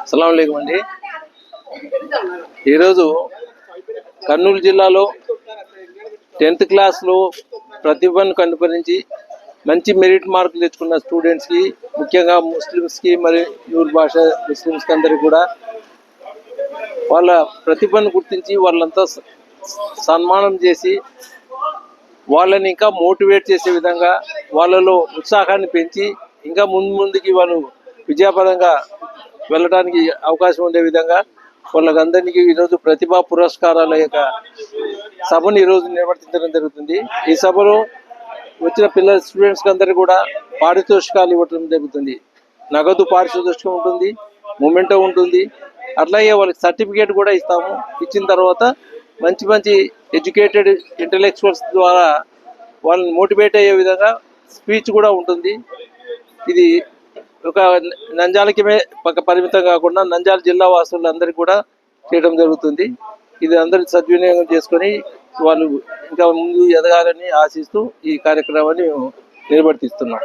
అస్సలం అండి. ఈరోజు కర్నూలు జిల్లాలో టెన్త్ క్లాస్లో ప్రతిభను కనుపరించి మంచి మెరిట్ మార్కులు తెచ్చుకున్న స్టూడెంట్స్కి ముఖ్యంగా ముస్లిమ్స్కి మరి యూర్ భాష ముస్లిమ్స్కి అందరికీ కూడా వాళ్ళ ప్రతిభను గుర్తించి వాళ్ళంతా సన్మానం చేసి వాళ్ళని ఇంకా మోటివేట్ చేసే విధంగా వాళ్ళలో ఉత్సాహాన్ని పెంచి ఇంకా ముందు ముందుకి వాళ్ళు విజయపరంగా వెళ్ళడానికి అవకాశం ఉండే విధంగా వాళ్ళకందరికీ ఈరోజు ప్రతిభా పురస్కారాల యొక్క సభను ఈరోజు నిర్వర్తించడం జరుగుతుంది. ఈ సభలో వచ్చిన పిల్లల స్టూడెంట్స్కి అందరికీ కూడా పారితోషికాలు ఇవ్వటం జరుగుతుంది. నగదు పారితోషికం ఉంటుంది మూమెంటో ఉంటుంది. అట్లాగే వాళ్ళకి సర్టిఫికేట్ కూడా ఇస్తాము. ఇచ్చిన తర్వాత మంచి మంచి ఎడ్యుకేటెడ్ ఇంటలెక్చువల్స్ ద్వారా వాళ్ళని మోటివేట్ అయ్యే విధంగా స్పీచ్ కూడా ఉంటుంది. ఇది ఒక నంజాలకి పక్క పరిమితం కాకుండా నంజాల జిల్లా వాసులందరికీ కూడా చేయడం జరుగుతుంది. ఇది అందరూ సద్వినియోగం చేసుకొని వాళ్ళు ఇంకా ముందు ఎదగాలని ఆశిస్తూ ఈ కార్యక్రమాన్ని మేము నిర్వర్తిస్తున్నాం.